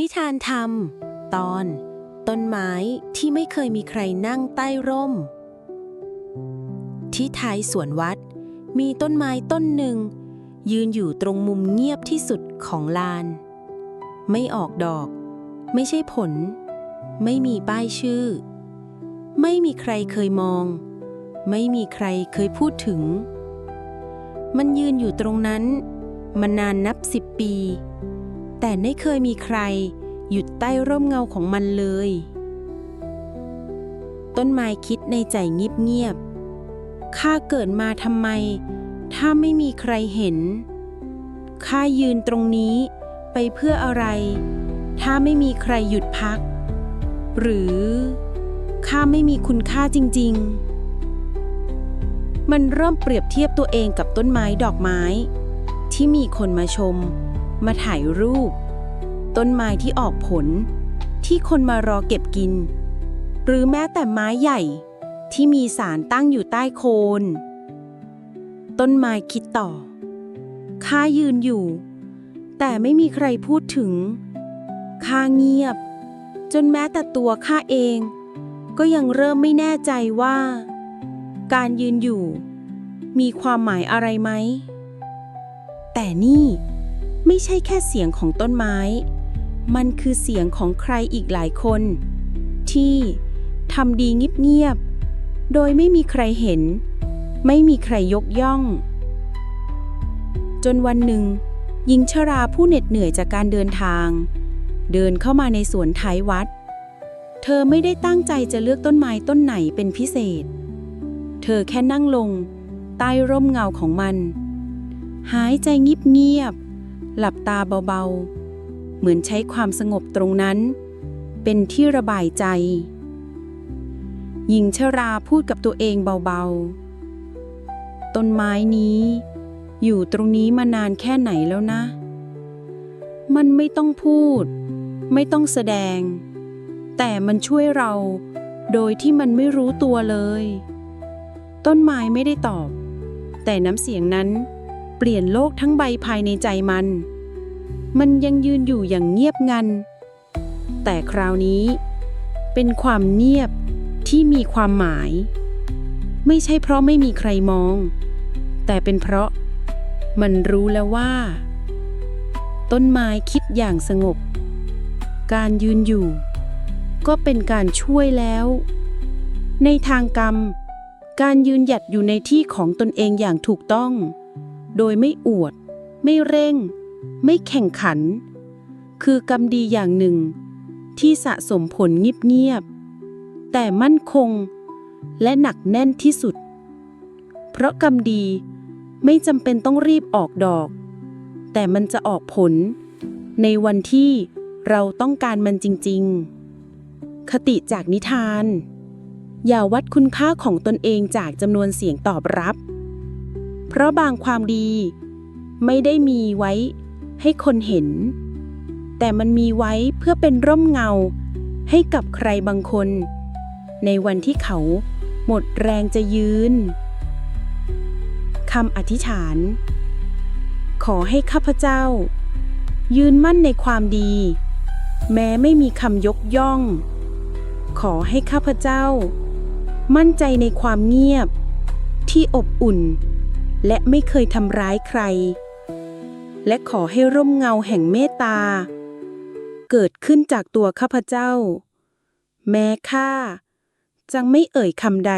นิทานธรรม ตอน ต้นไม้ที่ไม่เคยมีใครนั่งใต้ร่ม ที่ท้ายสวนวัด มีต้นไม้ต้นหนึ่ง ยืนอยู่ตรงมุมเงียบที่สุดของลาน ไม่ออกดอก ไม่ใช่ผล ไม่มีป้ายชื่อ ไม่มีใครเคยมอง ไม่มีใครเคยพูดถึง มันยืนอยู่ตรงนั้น มานานนับสิบปี แต่ไม่เคยมีใคร หยุดใต้ร่มเงาของมันเลย ต้นไม้คิดในใจเงียบๆข้าเกิดมาทำไม ถ้าไม่มีใครเห็น ข้ายืนตรงนี้ไปเพื่ออะไร ถ้าไม่มีใครหยุดพัก หรือข้าไม่มีคุณค่าจริง ๆ มันเริ่มเปรียบเทียบตัวเองกับต้นไม้ดอกไม้ ที่มีคนมาชม มาถ่ายรูป ต้นไม้ที่ออกผล ที่คนมารอเก็บกิน หรือแม้แต่ไม้ใหญ่ที่มีสารตั้งอยู่ใต้โคน ต้นไม้คิดต่อ ข้ายืนอยู่ แต่ไม่มีใครพูดถึง ข้าเงียบ จนแม้แต่ตัวข้าเอง ก็ยังเริ่มไม่แน่ใจว่า การยืนอยู่ มีความหมายอะไรไหม แต่นี่ ไม่ใช่แค่เสียงของต้นไม้ มันคือเสียงของใครอีกหลายคน ที่ทำดีเงียบๆ โดยไม่มีใครเห็น ไม่มีใครยกย่อง จนวันหนึ่ง หญิงชราผู้เหน็ดเหนื่อยจากการเดินทาง เดินเข้ามาในสวนท้ายวัด เธอไม่ได้ตั้งใจจะเลือกต้นไม้ต้นไหนเป็นพิเศษ เธอแค่นั่งลง ใต้ร่มเงาของมัน หายใจเงียบๆ หลับตาเบาๆ เหมือนใช้ความสงบตรงนั้น เป็นที่ระบายใจ หญิงชราพูดกับตัวเองเบาๆ ต้นไม้นี้ อยู่ตรงนี้มานานแค่ไหนแล้วนะ มันไม่ต้องพูด ไม่ต้องแสดง แต่มันช่วยเราโดยที่มันไม่รู้ตัวเลย ต้นไม้ไม่ได้ตอบ แต่น้ำเสียงนั้น เปลี่ยนโลกทั้งใบภายในใจมัน มันยังยืนอยู่อย่างเงียบงัน แต่คราวนี้ เป็นความเงียบที่มีความหมาย ไม่ใช่เพราะไม่มีใครมอง แต่เป็นเพราะ มันรู้แล้วว่า ต้นไม้คิดอย่างสงบ การยืนอยู่ ก็เป็นการช่วยแล้ว ในทางกรรม การยืนหยัดอยู่ในที่ของตนเองอย่างถูกต้อง โดยไม่อวด ไม่เร่ง ไม่แข่งขัน คือกรรมดีอย่างหนึ่ง ที่สะสมผลเงียบๆแต่มั่นคง และหนักแน่นที่สุด เพราะกรรมดีไม่จำเป็นต้องรีบออกดอก แต่มันจะออกผล ในวันที่เราต้องการมันจริง ๆ คติจากนิทาน อย่าวัดคุณค่าของตนเองจากจำนวนเสียงตอบรับ เพราะบางความดีไม่ได้มีไว้ให้คนเห็น แต่มันมีไว้เพื่อเป็นร่มเงาให้กับใครบางคน ในวันที่เขาหมดแรงจะยืนคำอธิษฐาน ขอให้ข้าพเจ้า ยืนมั่นในความดี แม้ไม่มีคำยกย่อง ขอให้ข้าพเจ้า มั่นใจในความเงียบที่อบอุ่น และไม่เคยทำร้ายใคร และขอให้ร่มเงาแห่งเมตตา เกิดขึ้นจากตัวข้าพเจ้า แม้ข้าจังไม่เอ่ยคำใด